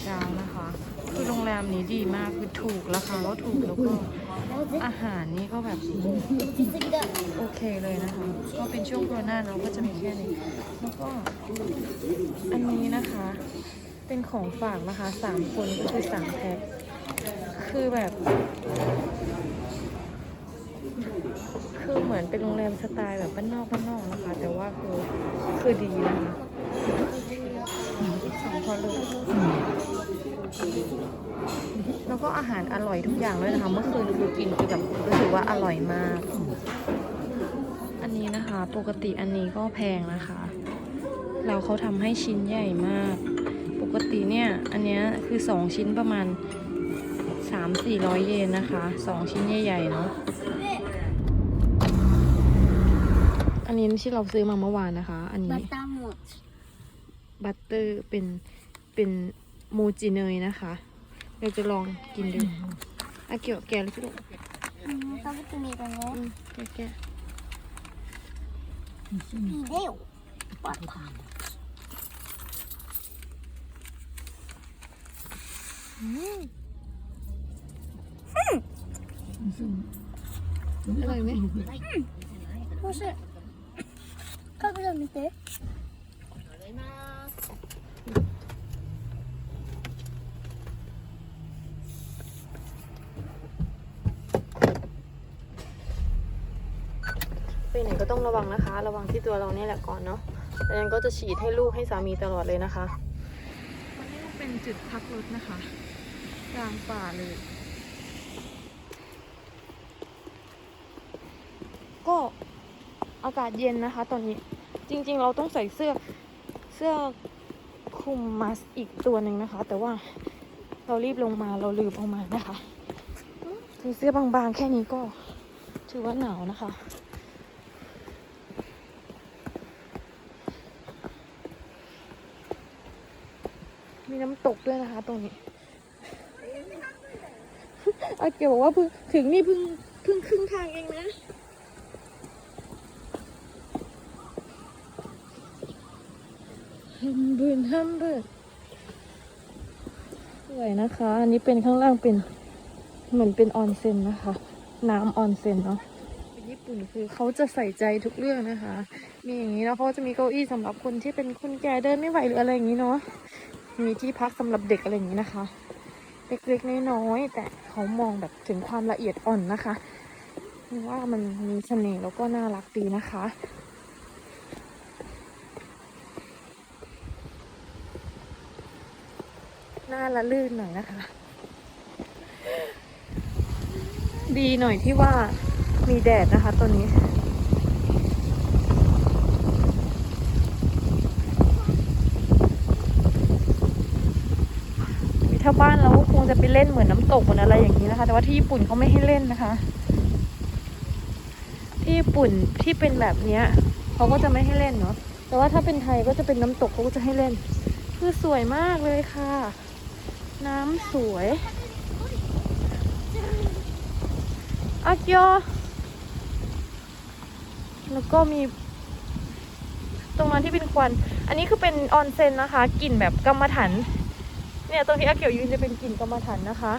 เช้านะคะ คือโรงแรมนี้ดีมากคือถูกราคาก็ถูกแล้วก็อาหารนี่ก็แบบโอเคเลยนะคะ ก็เป็นช่วงโควิดเราก็จะมีแค่นี้ แล้วก็อันนี้นะคะ เป็นของฝากนะคะสามคนก็คือสามแพ็คคือแบบ คือเหมือนเป็นโรงแรมสไตล์แบบบ้านนอกบ้านนอกนะคะ แต่ว่าคือคือดีนะคะ สองคอเลยแล้วก็อาหารอร่อยทุกอย่างเลยนะคะ เมื่อคืนคือกินคือแบบรู้สึกว่าอร่อยมาก อันนี้นะคะ ปกติอันนี้ก็แพงนะคะ เราเขาทำให้ชิ้นใหญ่มาก ปกติเนี่ย อันนี้คือสองชิ้นประมาณสามสี่ร้อยเยนนะคะสองชิ้นใหญ่ ๆ เนาะอันนี้ที่เราซื้อมาเมื่อวานนะคะ อันนี้ บัตเตอร์เป็นเป็นโมจิเนยนะคะเราจะลองกินดูอาเกี่ยวแกเลยพี่ลูกต้างกิมีตรงนี้แกะแกะมีเดียวปอดผ่านอืมอืมอร่อยไหมอืมโอเคก็ไม่ต้องมีเตะ ไปไหนก็ต้องระวังนะคะ ระวังที่ตัวเราเนี่ยแหละก่อนเนาะดังนั้นก็จะฉีดให้ลูกให้สามีตลอดเลยนะคะวันนี้เป็นจุดพักรถนะคะกลางป่าเลย ก็อากาศเย็นนะคะ ตอนนี้จริง ๆ เราต้องใส่เสื้อเสื้อคลุมมาสอีกตัวหนึ่งนะคะ แต่ว่าเรารีบลงมาเราลืมเอามานะคะคือเสื้อบางๆแค่นี้ก็ถือว่าหนาวนะคะ มีน้ำต กด้วยนะคะ ตรงนี้อาเกียวบอกว่าเพิ่งถึงนี่เพิ่งเพิ่งครึ่งทางเองนะฮัมบืนฮัมเบิร์สวยนะคะ อันนี้เป็นข้างล่างเป็นเหมือนเป็นออนเซ็นนะคะ น้ำออนเซ็นเนาะเป็นญี่ปุ่นคือเขาจะใส่ใจทุกเรื่องนะคะ มีอย่างนี้แล้วเขาจะมีเก้าอี้สำหรับคนที่เป็นคนแก่เดินไม่ไหวหรืออะไรอย่างนี้เนาะ มีที่พักสำหรับเด็กอะไรอย่างนี้นะคะ เล็กๆน้อยๆแต่เขามองแบบถึงความละเอียดอ่อนนะคะว่ามันมีเสน่ห์แล้วก็น่ารักดีนะคะหน้าละลื่นหน่อยนะคะ ดีหน่อยที่ว่ามีแดดนะคะตัวนี้าบ้านเราก็คงจะไปเล่นเหมือนน้ำตกเหมือนอะไรอย่างนี้นะคะ แต่ว่าที่ญี่ปุ่นเขาไม่ให้เล่นนะคะ ที่ญี่ปุ่นที่เป็นแบบเนี้ยเขาก็จะไม่ให้เล่นเนาะแต่ว่าถ้าเป็นไทยก็จะเป็นน้ำตกเขาก็จะให้เล่น คือสวยมากเลยค่ะ น้ำสวยอากิโอแล้วก็มี ตรงนั้นที่เป็นควัน อันนี้คือเป็นออนเซ็นนะคะกลิ่นแบบกรรมฐาน เนี่ยตรงที่อาเกียวยืนจะเป็นกลิ่นกรรมฐานนะคะ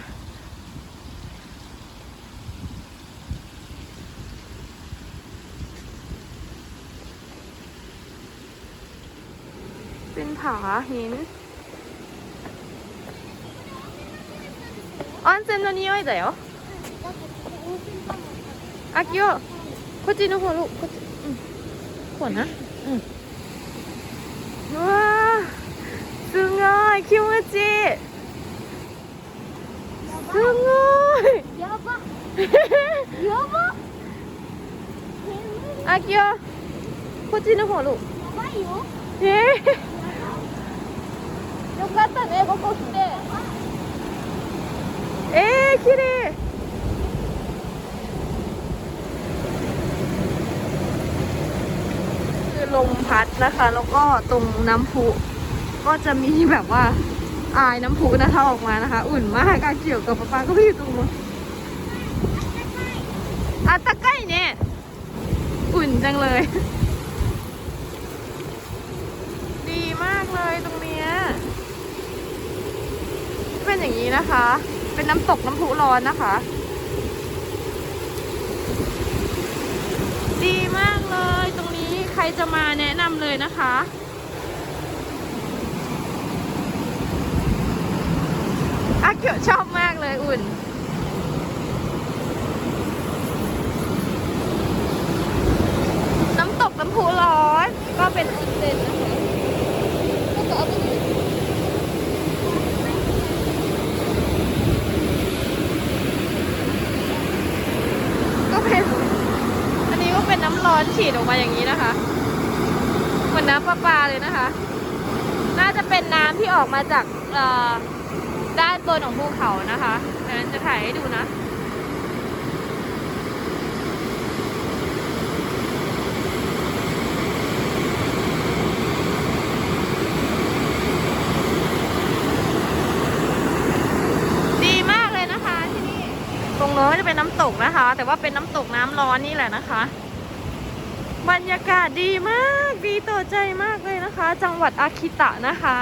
เป็นผาหิน温泉の匂いだよあきよこっちの方ロこっちうんこうなうんうわーすご い気持ちいいすごいやばやばあきよこっちの方ロやばいよえよかったねここ来てー、えー、綺麗คือลมพัดนะคะ แล้วก็ตรงน้ำพุ ก็จะมีแบบว่าอายน้ำพุนะคะออกมานะคะ อุ่นมากอาเกี่ยวกับป๊าป๊าก็พี่อยู่ตรงนู้นอะตะไคร่เนี่ย อุ่นจังเลย ดีมากเลยตรงเนี้ยเป็นอย่างนี้นะคะ เป็นน้ำตกน้ำพุร้อนนะคะ ดีมากเลยตรงนี้ใครจะมาแนะนำเลยนะคะ อาเกียวชอบมากเลยอุ่น น้ำตกน้ำพุร้อน ก็เป็นออนเซ็นนะคะก็เปก็เป็น อันนี้ก็เป็นน้ำร้อนฉีดออกมาอย่างนี้นะคะ เหมือนน้ำประปาเลยนะคะ น่าจะเป็นน้ำที่ออกมาจากเอ่อ ด้านบนของภูเขานะคะเดี๋ยวนั้นจะถ่ายให้ดูนะ ดีมากเลยนะคะที่นี่ ตรงโน้นจะเป็นน้ำตกนะคะ แต่ว่าเป็นน้ำตกน้ำร้อนนี่แหละนะคะ บรรยากาศดีมาก ดีต่อใจมากเลยนะคะ จังหวัดอาคิตะนะคะ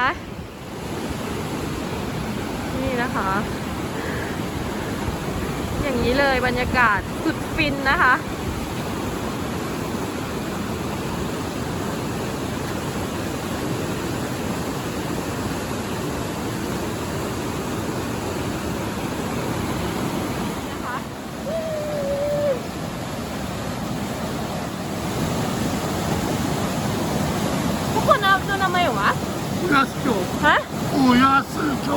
นี่นะคะ อย่างนี้เลยบรรยากาศสุดฟินนะคะ นะคะทุกคนนะดูนามาอยู่วะ 乌鸦是九， ฮะ 乌鸦是九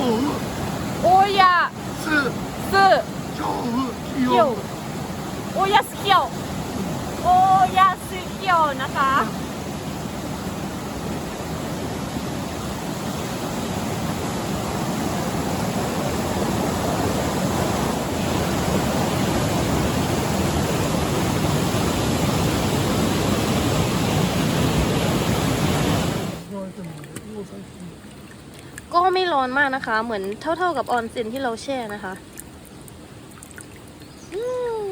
อนมากนะคะ เหมือนเท่าๆกับออนเซ็นที่เราแช่นะคะอืม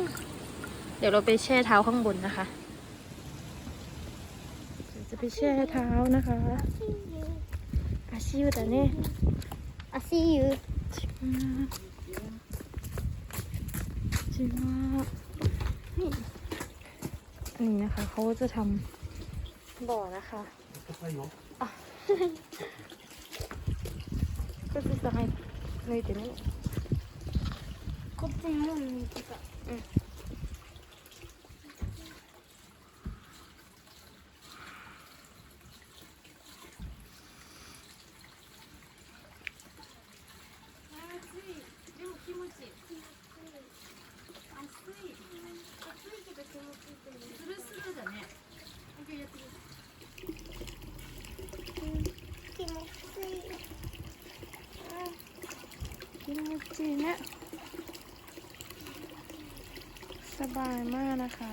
เดี๋ยวเราไปแช่เท้าข้างบนนะคะเดี๋ยวจะไปแช่เท้านะคะอาชิวแต่เนี่ย I see you จิมาจิมานี่อันนี้นะคะเขาจะทำบ่อนะคะ ちょっと抜いてね。こっちにも抜いてた。うん。 จีเนี่ยสบายมากนะคะ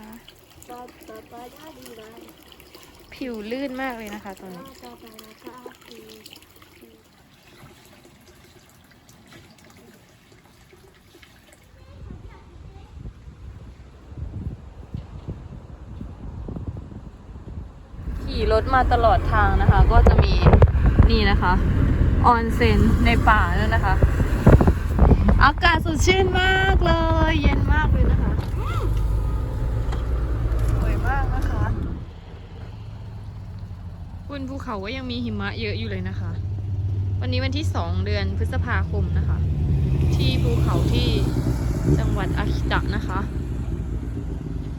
ผิวลื่นมากเลยนะคะตอนนี้ขี่รถมาตลอดทางนะคะ ก็จะมีนี่นะคะ ออนเซ็นในป่าด้วยนะคะ อากาศสดชื่นมากเลย เย็นมากเลยนะคะอืมสวยมากนะคะ บนภูเขาก็ยังมีหิมะเยอะอยู่เลยนะคะ วันนี้วันที่สองเดือนพฤษภาคมนะคะ ที่ภูเขาที่จังหวัดอาคิตะนะคะ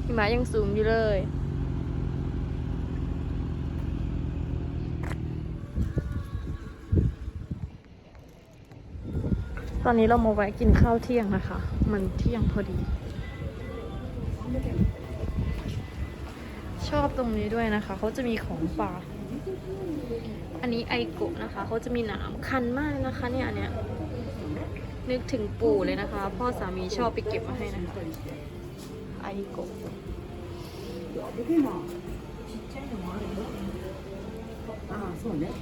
หิมะยังสูงอยู่เลย ตอนนี้เรามาแวะกินข้าวเที่ยงนะคะ มันเที่ยงพอดี ชอบตรงนี้ด้วยนะคะ เขาจะมีของฝากอันนี้ไอโกะนะคะ เขาจะมีน้ำคันมากนะคะ เนี่ยอันเนี้ยนึกถึงปู่เลยนะคะ พ่อสามีชอบไปเก็บมาให้นะคะไอโกะอ่าส่วนเนี้ย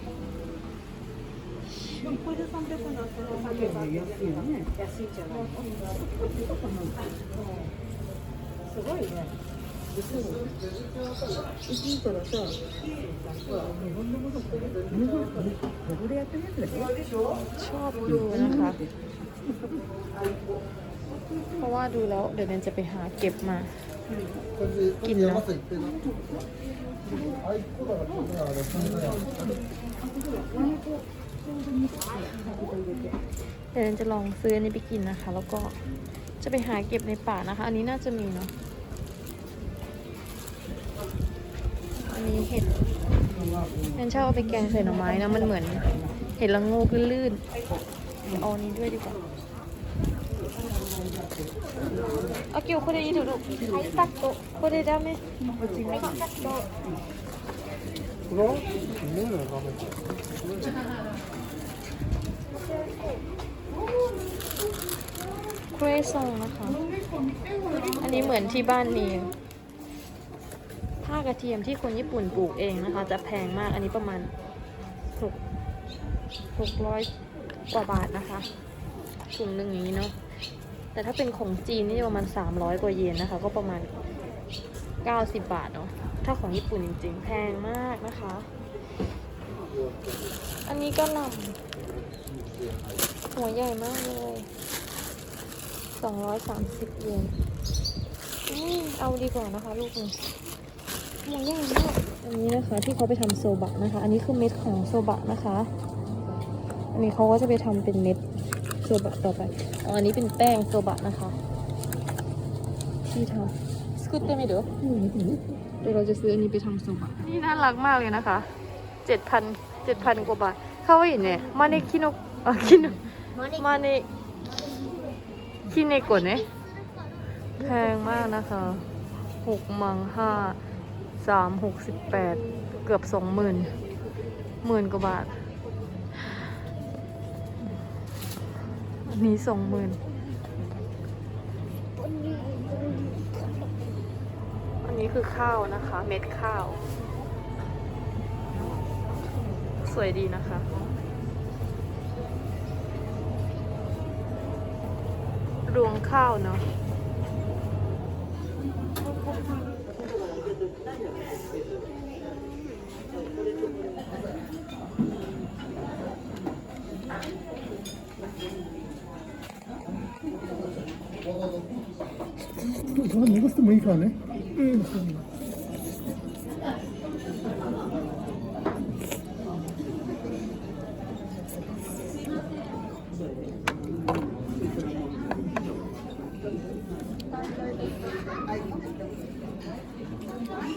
れで300円だったら300円安いよね。安いじゃない。すごいね。 いいからさ、ほら、日本のものこれ、日本これ、これやってるやつだよ。 ชอบดูนะคะ เพราะว่าดูแล้วเดี๋ยวเดนจะไปหาเก็บมา กินเนาะ เดี๋ยวเดนจะลองซื้ออันนี้ไปกินนะคะ แล้วก็จะไปหาเก็บในป่านะคะ อันนี้น่าจะมีเนาะ อันนี้เห็ดเดนชอบเอาไปแกงใส่หน่อไม้นะ มันเหมือนเห็ดละโงูลื่นๆเดี๋ยวเอาอันนี้ด้วยดีกว่า あ、今日これいるの。はい、カット。これダメ。はい、カット。 ครซองนะคะ อันนี้เหมือนที่บ้านนีผ้ากระเทียมที่คนญี่ปุ่นปลูกเองนะคะ จะแพงมากอันนี้ประมาณหกหกร้อยกว่าบาทนะคะถุงหนึ่งอย่างนี้เนาะแต่ถ้าเป็นของจีนนี่ประมาณ300กว่าเยนนะคะ ก็ประมาณ90บาทเนาะถ้าของญี่ปุ่นจริงๆ แพงมากนะคะ อันนี้ก็ลำหัวใหญ่มากเลย 230เยนอืมเอาดีกว่านะคะลูกนี้หัวใหญ่มากอันนี้นะคะที่เขาไปทำโซบะนะคะ อันนี้คือเม็ดของโซบะนะคะ อันนี้เขาก็จะไปทำเป็นเม็ดโซบะต่อไปอ๋ออันนี้เป็นแป้งโซบะนะคะ ที่ทำสกุตเตอร์ไม่เด้อเดี๋ยวเราจะซื้ออันนี้ไปทำโซบะ นี่น่ารักมากเลยนะคะเจ็ดพันเจ็ดพันกว่าบาท เข้าไว้เนี่ยมาในคิโนอะคิโนมาใน คิเนโกะเนี่ยแพงมากนะคะหกมังห้าสามหกสิบแปดเกือบสองหมื่นหมื่นกว่าบาท อันนี้สองหมื่นอันนี้คือข้าวนะคะ เม็ดข้าว สวยดีนะคะ รวงข้าวเนาะ それ残してもいいからね。舐め